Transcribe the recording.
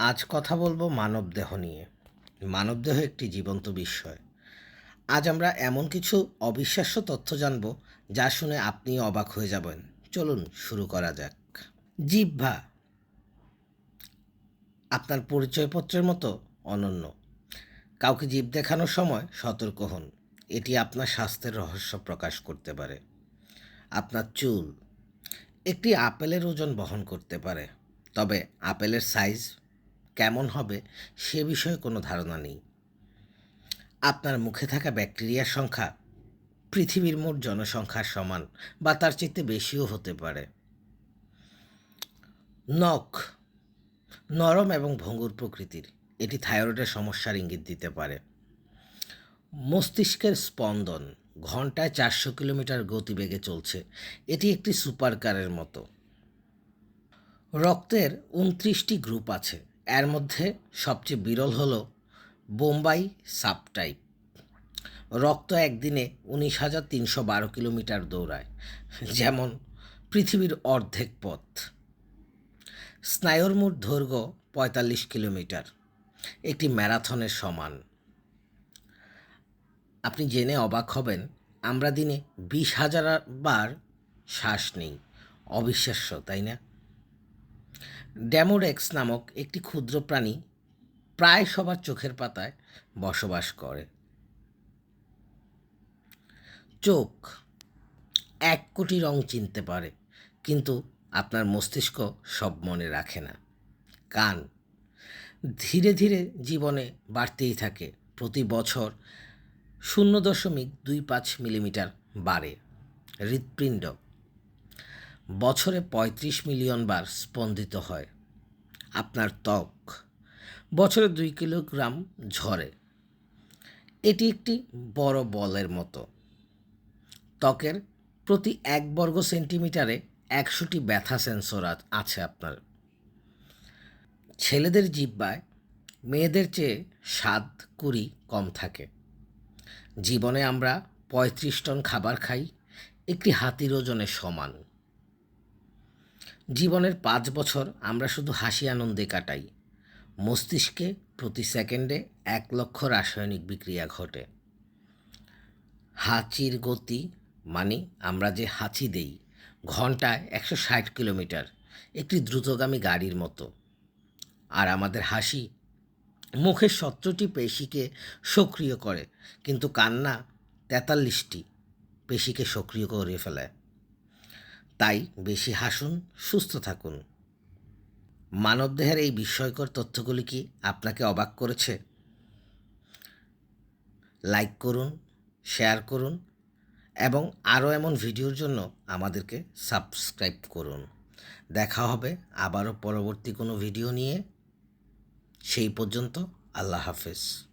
আজ কথা বলব মানবদেহ নিয়ে। মানবদেহ একটি জীবন্ত বিস্ময়। আজ আমরা এমন কিছু অবিশ্বাস্য তথ্য জানব যা শুনে আপনি অবাক হয়ে যাবেন। চলুন শুরু করা যাক। জিহ্বা। আপনার পরিচয়পত্রের মতো অনন্য। কাউকে জীব দেখানোর সময় সতর্ক হন। এটি আপনার স্বাস্থ্যের রহস্য প্রকাশ করতে পারে। আপনার চুল। একটি আপেলের ওজন বহন করতে পারে। তবে আপেলের সাইজ কেমন হবে সে বিষয়ে কোনো ধারণা নেই। আপনার মুখে থাকা ব্যাকটেরিয়ার সংখ্যা পৃথিবীর মোট জনসংখ্যার সমান বা তার চেয়ে বেশিও হতে পারে। নখ, নরম এবং ভঙ্গুর প্রকৃতির, এটি থাইরয়েডের সমস্যার ইঙ্গিত দিতে পারে। মস্তিষ্কের স্পন্দন ঘন্টায় চারশো কিলোমিটার গতিবেগে চলছে, এটি একটি সুপার কারের মতো। রক্তের উনত্রিশটি গ্রুপ আছে এর মধ্যে সবচেয়ে বিরল হল বোম্বাই সাবটাইপ। রক্ত একদিনে উনিশ হাজার তিনশো বারো কিলোমিটার দৌড়ায়, যেমন পৃথিবীর অর্ধেক পথ। স্নায়ুর মোট দৈর্ঘ্য পঁয়তাল্লিশ কিলোমিটার, একটি ম্যারাথনের সমান। আপনি জেনে অবাক হবেন, আমরা দিনে বিশ হাজার বার শ্বাস নেই। অবিশ্বাস্য, তাই না? ড্যামোরেক্স নামক একটি ক্ষুদ্র প্রাণী প্রায় সবার চোখের পাতায় বসবাস করে। চোখ এক কোটি রং চিনতে পারে, কিন্তু আপনার মস্তিষ্ক সব মনে রাখে না। কান ধীরে ধীরে জীবনে বাড়তেই থাকে, প্রতি বছর শূন্য দশমিক দুই পাঁচ মিলিমিটার বাড়ে। হৃৎপিণ্ড বছরে পঁয়ত্রিশ মিলিয়ন বার স্পন্দিত হয়। আপনার ত্বক বছরে দুই কিলোগ্রাম ঝরে। এটি একটি বড় বলের মতো। ত্বকের প্রতি এক বর্গ সেন্টিমিটারে একশোটি ব্যথা সেন্সর আছে আপনার। ছেলেদের জিব্বায় মেয়েদের চেয়ে স্বাদ কুড়ি কম থাকে। জীবনে আমরা পঁয়ত্রিশ টন খাবার খাই, একটি হাতির ওজনের সমান। জীবনের পাঁচ বছর আমরা শুধু হাসি আনন্দে কাটাই। মস্তিষ্কে প্রতি সেকেন্ডে এক লক্ষ রাসায়নিক বিক্রিয়া ঘটে। হাঁচির গতি মানে আমরা যে হাঁচি দেই, ঘন্টায় একশো ষাট কিলোমিটার, একটি দ্রুতগামী গাড়ির মতো। আর আমাদের হাসি মুখের সত্তরটি পেশিকে সক্রিয় করে, কিন্তু কান্না তেতাল্লিশটি পেশিকে সক্রিয় করে ফেলে। তাই বেশি হাসুন, সুস্থ থাকুন। মানবদেহের এই বিস্ময়কর তথ্যগুলি কি আপনাকে অবাক করেছে? লাইক করুন, শেয়ার করুন এবং আরও এমন ভিডিওর জন্য আমাদেরকে সাবস্ক্রাইব করুন। দেখা হবে আবারও পরবর্তী কোনো ভিডিও নিয়ে। সেই পর্যন্ত আল্লাহ হাফেজ।